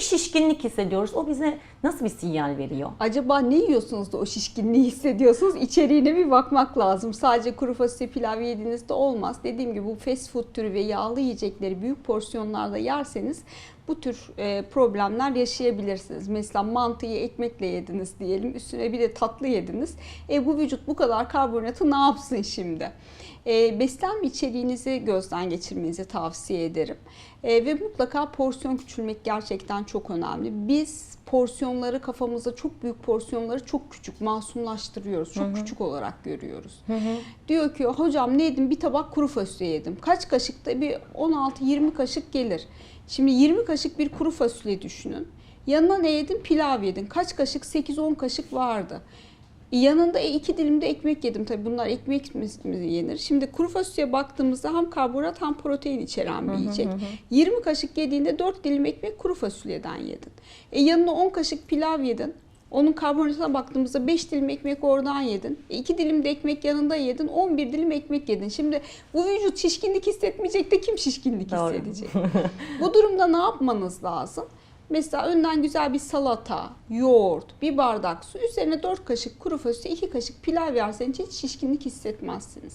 bir şişkinlik hissediyoruz. O bize nasıl bir sinyal veriyor? Acaba ne yiyorsunuz da o şişkinliği hissediyorsunuz? İçeriğine bir bakmak lazım. Sadece kuru fasulye pilav yediğinizde olmaz. Dediğim gibi bu fast food türü ve yağlı yiyecekleri büyük porsiyonlarda yerseniz bu tür e, problemler yaşayabilirsiniz. Mesela mantıyı ekmekle yediniz diyelim. Üstüne bir de tatlı yediniz. E, bu vücut bu kadar karbonhidratı ne yapsın şimdi? E, beslenme içeriğinizi gözden geçirmenizi tavsiye ederim. E, ve mutlaka porsiyon küçülmek gerçekten çok önemli. Biz porsiyonları kafamızda çok büyük porsiyonları çok küçük masumlaştırıyoruz. Çok küçük olarak görüyoruz. Diyor ki hocam ne yedim? Bir tabak kuru fasulye yedim. Kaç kaşık da bir 16-20 kaşık gelir. Şimdi 20 kaşık bir kuru fasulye düşünün. Yanına ne yedin? Pilav yedin. Kaç kaşık? 8-10 kaşık vardı. E, Yanında e, iki dilim de ekmek yedim. Tabii bunlar ekmek yenir? Şimdi kuru fasulyeye baktığımızda hem karbonhidrat hem protein içeren bir yiyecek. 20 kaşık yediğinde 4 dilim ekmek kuru fasulyeden yedin. E yanına 10 kaşık pilav yedin. Onun karbonhidratına baktığımızda 5 dilim ekmek oradan yedin. 2 dilim de ekmek yanında yedin. 11 dilim ekmek yedin. Şimdi bu vücut şişkinlik hissetmeyecek de kim şişkinlik Doğru. hissedecek? bu durumda ne yapmanız lazım? Mesela önden güzel bir salata, yoğurt, bir bardak su, üzerine 4 kaşık kuru fasulye, 2 kaşık pilav yerseniz hiç şişkinlik hissetmezsiniz.